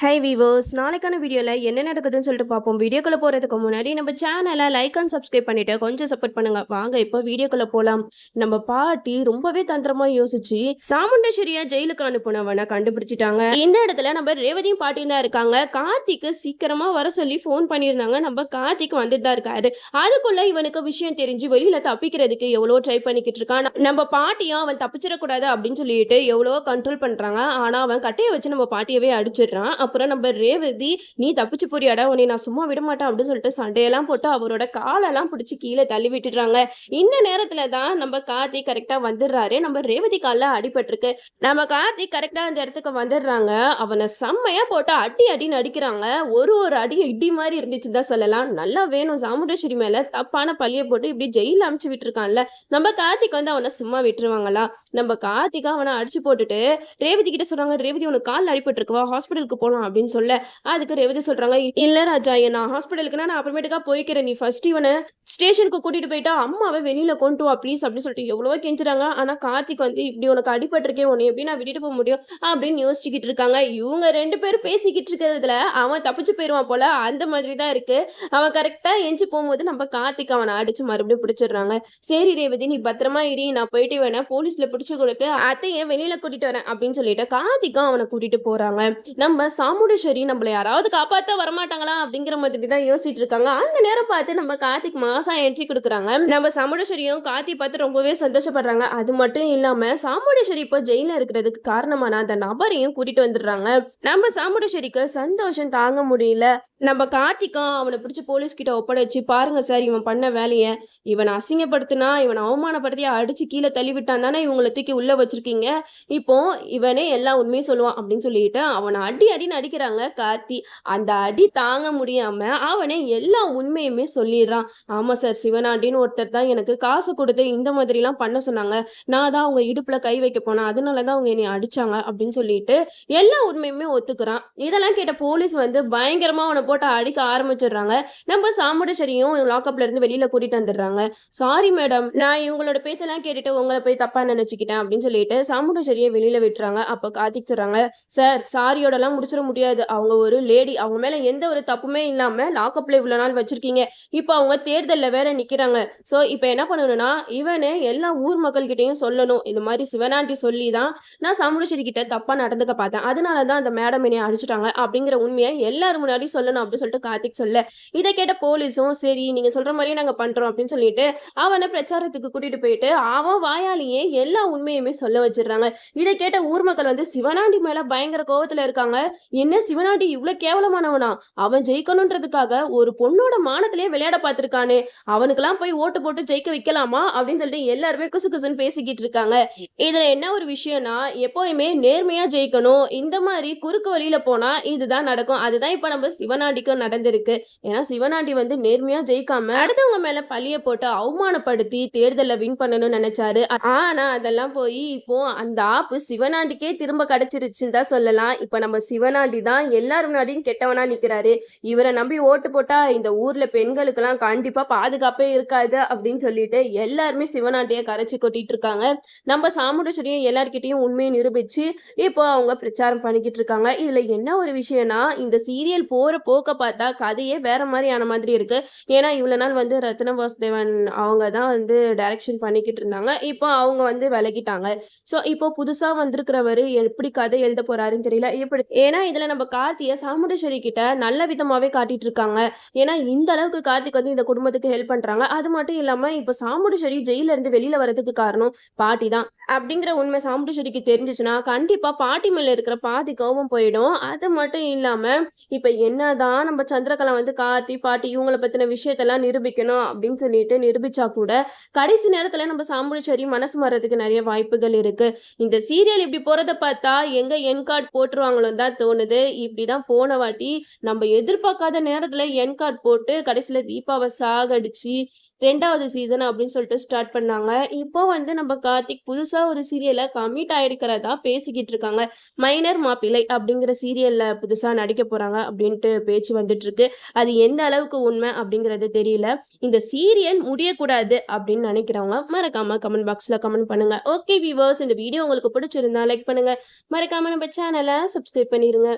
High viewers நாளைக்கான வீடியோவில் என்ன நடக்குதுன்னு சொல்லிட்டு பார்ப்போம். வீடியோக்குள்ளே போகிறதுக்கு முன்னாடி நம்ம சேனலை லைக் அண்ட் சப்ஸ்கிரைப் பண்ணிட்டு கொஞ்சம் சப்போர்ட் பண்ணுங்க. வாங்க இப்போ வீடியோக்குள்ளே போகலாம் நம்ம பாட்டி ரொம்பவே தந்திரமாக யோசிச்சு சாமுண்டேஸ்வரியா ஜெயிலுக்கு அனுப்புனவனை கண்டுபிடிச்சிட்டாங்க. இந்த இடத்துல நம்ம ரேவதியும் பாட்டியும் தான் இருக்காங்க. கார்த்திக்கு சீக்கிரமாக வர சொல்லி ஃபோன் பண்ணியிருந்தாங்க. நம்ம கார்த்திக் வந்துட்டு தான் இருக்காரு. அதுக்குள்ளே இவனுக்கு விஷயம் தெரிஞ்சு வெளியில் தப்பிக்கிறதுக்கு எவ்வளோ ட்ரை பண்ணிக்கிட்டு இருக்கான். நம்ம பாட்டியும் அவன் தப்பிச்சிடக்கூடாது அப்படின்னு சொல்லிட்டு எவ்வளோ கண்ட்ரோல் பண்ணுறாங்க ஆனால் அவன் கட்டையை வச்சு நம்ம பாட்டியவே அடிச்சிடுறான். அப்புறம் நம்ம ரேவதி நீ தப்பிச்சு போறியாடா உன்னை நான் சும்மா விட மாட்டேன் அப்படின்னு சொல்லிட்டு சண்டையெல்லாம் போட்டு அவரோட காலெல்லாம் பிடிச்சி கீழே தள்ளி விட்டுடுறாங்க. இந்த நேரத்துல தான் நம்ம கார்த்திக் கரெக்டா வந்துடுறாரு. நம்ம ரேவதி காலில் அடிபட்டிருக்கு. நம்ம கார்த்திக் கரெக்டா அந்த இடத்துக்கு வந்துடுறாங்க. அவனை செம்மையா போட்டு அடி அடின்னு அடிக்கிறாங்க ஒரு ஒரு அடி இடி மாதிரி இருந்துச்சு தான் சொல்லலாம். நல்லா வேணும். சாமுண்டேஸ்வரி மேல தப்பான பள்ளியை போட்டு இப்படி ஜெயில அமுச்சு விட்டுருக்கான்ல. நம்ம கார்த்திக் வந்து அவனை சும்மா விட்டுருவாங்களா? நம்ம கார்த்திகா அவனை அடிச்சு போட்டுட்டு ரேவதி கிட்ட சொல்றாங்க ரேவதி உனக்கு கால் அடிபட்டிருக்குவா? ஹாஸ்பிட்டலுக்கு போகலாம் அப்படின்னு சொல்ல. அதுக்கு ரேவதி சொல்றாங்க இல்ல ராஜா நான் ஹாஸ்பிட்டலுக்கு நான் அப்புறமேட்டுக்கா போய்க்கிறேன். நீ ஃபர்ஸ்ட் இவனை ஸ்டேஷனுக்கு கூட்டிட்டு போயிட்டா அம்மாவை வெளியில கொண்டு வா ப்ளீஸ் அப்படின்னு சொல்லிட்டு எவ்வளவோ கெஞ்சுறாங்க. ஆனா கார்த்திக் வந்து இப்படி உனக்கு அடிபட்டிருக்கேன் உன்னை எப்படி நான் விட்டுட்டு போக முடியும்? அப்படின்னு யோசிச்சுக்கிட்டு இருக்காங்க. இவங்க ரெண்டு பேரும் பேசிக்கிட்டு இருக்கிறதுல அவன் தப்பிச்சு போயிடுவான் போல. அந்த மாதிரி தான் இருக்கு. அவன் கரெக்டா எஞ்சி போகும்போது நம்ம கார்த்திக் அவனை அடிச்சு மறுபடியும் பிடிச்சிடுறாங்க. சரி ரேவதி நீ பத்திரமா இரு. நான் போயிட்டு வேணா போலீஸ்ல பிடிச்சு கொடுத்து அத்தைய வெளியில கூட்டிட்டு வரேன் அப்படின்னு சொல்லிட்டு கார்த்திக்கும் அவனை கூட்டிட்டு போறாங்க. நம்ம சாமுண்டேஸ்வரி நம்மளை யாராவது காப்பாத்த வரமாட்டாங்களா அப்படிங்கிற மாதிரி தான் யோசிச்சுட்டு இருக்காங்க. அந்த நேரம் பார்த்து நம்ம கார்த்திக் மாசா என்ட்ரி கொடுக்குறாங்க. நம்ம சாமுண்டேஸ்வரியும் கார்த்தி பார்த்து ரொம்பவே சந்தோஷப்படுறாங்க. அது மட்டும் இல்லாம சாமுண்டேஸ்வரி இப்போ ஜெயில இருக்கிறதுக்கு காரணமான அந்த நபரையும் கூட்டிட்டு வந்துடுறாங்க. நம்ம சாமுண்டேஸ்வரிக்கு சந்தோஷம் தாங்க முடியல. நம்ம கார்த்திக்கும் அவனை பிடிச்சி போலீஸ் கிட்ட ஒப்படைச்சு பாருங்க சார் இவன் பண்ண வேலையை இவனை அசிங்கப்படுத்தினா இவனை அவமானப்படுத்தி அடிச்சு கீழே தள்ளி விட்டான் தானே இவங்களை தூக்கி உள்ள வச்சிருக்கீங்க. இப்போ இவனே எல்லா உண்மையும் சொல்லுவான் அப்படின்னு சொல்லிட்டு அவனை அடி அடி அடிக்கிறாங்க கார்த்தி. அந்த அடி தாங்க முடியாம அவனே எல்லா உண்மையுமே சொல்லிடுறான். ஆமா சார் சிவனாண்டின்னு ஒருத்தர் தான் எனக்கு காசு கொடுத்து இந்த மாதிரிலாம் பண்ண சொன்னாங்க. நான் தான் அவங்க இடுப்புல கை வைக்க போனேன். அதனால தான் அவங்க என்னை அடிச்சாங்க அப்படின்னு சொல்லிட்டு எல்லா உண்மையுமே ஒத்துக்கிறான். இதெல்லாம் கேட்ட போலீஸ் வந்து பயங்கரமா அவனை போட்டு அடிக்க ஆரம்பிச்சிடுறாங்க. நம்ம சாமுண்டேஸ்வரியும் லாக்அப்ல இருந்து வெளியில கூட்டிட்டு வந்துடுறாங்க. சாரி மேடம் நான் இவங்களோட பேச்செல்லாம் கேட்டுட்டு உங்களை போய் தப்பா நினைச்சுக்கிட்டேன் அப்படின்னு சொல்லிட்டு சாமுண்டேஸ்வரியை வெளியில விட்டுறாங்க. அப்ப கார்த்திக் சொல்றாங்க சார் சாரியோடலாம் முடிச்சிட முடியாது. அவங்க ஒரு லேடி அவங்க மேல எந்த ஒரு தப்புமே இல்லாம லாக்அப்ல இவ்வளவு நாள் வச்சிருக்கீங்க. இப்போ அவங்க தேர்தல்ல வேற நிக்கிறாங்க. சோ இப்போ என்ன பண்ணணும்னா இவனே எல்லா ஊர் மக்கள் கிட்டயும் சொல்லணும். இந்த மாதிரி சிவனாண்டி சொல்லி தான் நான் சாமுண்டேஸ்வரி கிட்ட தப்பா நடந்துக்க பார்த்தேன். அதனால தான் அந்த மேடம் என்னை அடிச்சிட்டாங்க அப்படிங்கிற உண்மையை எல்லாரும் முன்னாடி சொல்லணும் அப்படின்னு சொல்லிட்டு கார்த்திக் சொல்ல. இதை கேட்ட போலீஸும் சரி நீங்க சொல்ற மாதிரியே நாங்க பண்றோம் அப்படின்னு சொல்லிட்டு அவனை பிரச்சாரத்துக்கு கூட்டிட்டு போயிட்டு அவன் வாயாலேயே எல்லா உண்மையுமே சொல்ல வச்சிடுறாங்க. இதை கேட்ட ஊர் மக்கள் வந்து சிவனாண்டி மேல பயங்கர கோவத்துல இருக்காங்க. என்ன சிவனாண்டி இவ்வளவு கேவலமானவனா? அவன் ஜெயிக்கணுன்றதுக்காக ஒரு பொண்ணோட மானத்திலேயே விளையாட பார்த்திருக்கானே. அவனுக்கெல்லாம் போய் ஓட்டு போட்டு ஜெயிக்க வைக்கலாமா? அப்படின்னு சொல்லிட்டு எல்லாருமே குசு குசுன்னு பேசிக்கிட்டு இருக்காங்க. இதுல என்ன ஒரு விஷயம்னா எப்போயுமே நேர்மையா ஜெயிக்கணும். இந்த மாதிரி குறுக்கு வழியில போனா இதுதான் நடக்கும். அதுதான் இப்ப நம்ம சிவனாண்டிக்கும் நடந்திருக்கு. ஏன்னா சிவனாண்டி வந்து நேர்மையா ஜெயிக்காம அடுத்தவங்க மேல பழிய போட்டு அவமானப்படுத்தி தேர்தல வின் பண்ணணும்னு நினைச்சாரு. ஆனா அதெல்லாம் போய் இப்போ அந்த ஆப்பு சிவனாண்டிக்கே திரும்ப கிடைச்சிருச்சுன்னு தான் சொல்லலாம். இப்ப நம்ம சிவனாண்டி தான் எல்லாரும் முன்னாடியும் கெட்டவனா நிக்கிறாரு. இவரை நம்பி ஓட்டு போட்டா இந்த ஊர்ல பெண்களுக்கெல்லாம் கண்டிப்பா பாதுகாப்பே இருக்காது அப்படின்னு சொல்லிட்டு எல்லாருமே சிவனாண்டிய கரைச்சி கொட்டிட்டு இருக்காங்க. நம்ம சாமுண்டேஸ்வரியும் எல்லார்கிட்டையும் உண்மையை நிரூபிச்சு இப்போ அவங்க பிரச்சாரம் பண்ணிக்கிட்டு இருக்காங்க. இதுல என்ன ஒரு விஷயம்னா இந்த சீரியல் போற போக்க பார்த்தா கதையே வேற மாதிரியான மாதிரி இருக்கு. ஏன்னா இவ்வளவு நாள் வந்து ரத்ன வாசுதேவன் அவங்க தான் வந்து டைரக்ஷன் பண்ணிக்கிட்டு இருந்தாங்க. இப்போ அவங்க வந்து விலகிட்டாங்க. ஸோ இப்போ புதுசா வந்திருக்கிறவரு எப்படி கதை எழுத போறாருன்னு தெரியல. இப்படி ஏன்னா இதுல நம்ம கார்த்தியை சாமுண்டேஸ்வரி கிட்ட நல்ல விதமாவே காட்டிட்டு இருக்காங்க ஏன்னா இந்த அளவுக்கு கார்த்திக் வந்து இந்த குடும்பத்துக்கு ஹெல்ப் பண்றாங்க. அது மட்டும் இல்லாம இப்போ சாமுண்டேஸ்வரி ஜெயில இருந்து வெளியில வரதுக்கு காரணம் பாட்டி தான். அப்படிங்கிற உண்மை சாமுண்டேஸ்வரிக்கு தெரிஞ்சிச்சுன்னா கண்டிப்பா பாட்டி மேல இருக்கிற பாதி கோபம் போயிடும். அது மட்டும் இல்லாம இப்ப என்னதான் நம்ம சந்திரகலா வந்து கார்த்தி பாட்டி இவங்களை பத்தின விஷயத்தெல்லாம் நிரூபிக்கணும் அப்படின்னு சொல்லிட்டு நிரூபிச்சா கூட கடைசி நேரத்துல நம்ம சாமுண்டேஸ்வரி மனசு மாறதுக்கு நிறைய வாய்ப்புகள் இருக்கு. இந்த சீரியல் இப்படி போகிறத பார்த்தா எங்க என் கார்டு போட்டுருவாங்களோ தான் தோணுது இப்படிதான் போன வாட்டி நம்ம எதிர்பார்க்காத நேரத்துல என் கார்டு போட்டு கடைசியில தீபாவை சாகடிச்சு ரெண்டாவது சீசன் அப்படின்னு சொல்லிட்டு ஸ்டார்ட் பண்ணாங்க. இப்போ வந்து நம்ம கார்த்திக் புதுசாக ஒரு சீரியலை கமிட் ஆயிருக்கிறதா பேசிக்கிட்டு இருக்காங்க. மைனர் மாப்பிள்ளை அப்படிங்கிற சீரியலில் புதுசாக நடிக்க போகிறாங்க அப்படின்ட்டு பேச்சு வந்துட்டுருக்கு. அது எந்த அளவுக்கு உண்மை அப்படிங்கிறது தெரியல. இந்த சீரியல் முடியக்கூடாது அப்படின்னு நினைக்கிறவங்க மறக்காமல் கமெண்ட் பாக்ஸில் கமெண்ட் பண்ணுங்க. ஓகே வியூவர்ஸ் இந்த வீடியோ உங்களுக்கு பிடிச்சிருந்தா லைக் பண்ணுங்கள் மறக்காம நம்ம சேனலை சப்ஸ்கிரைப் பண்ணிடுங்க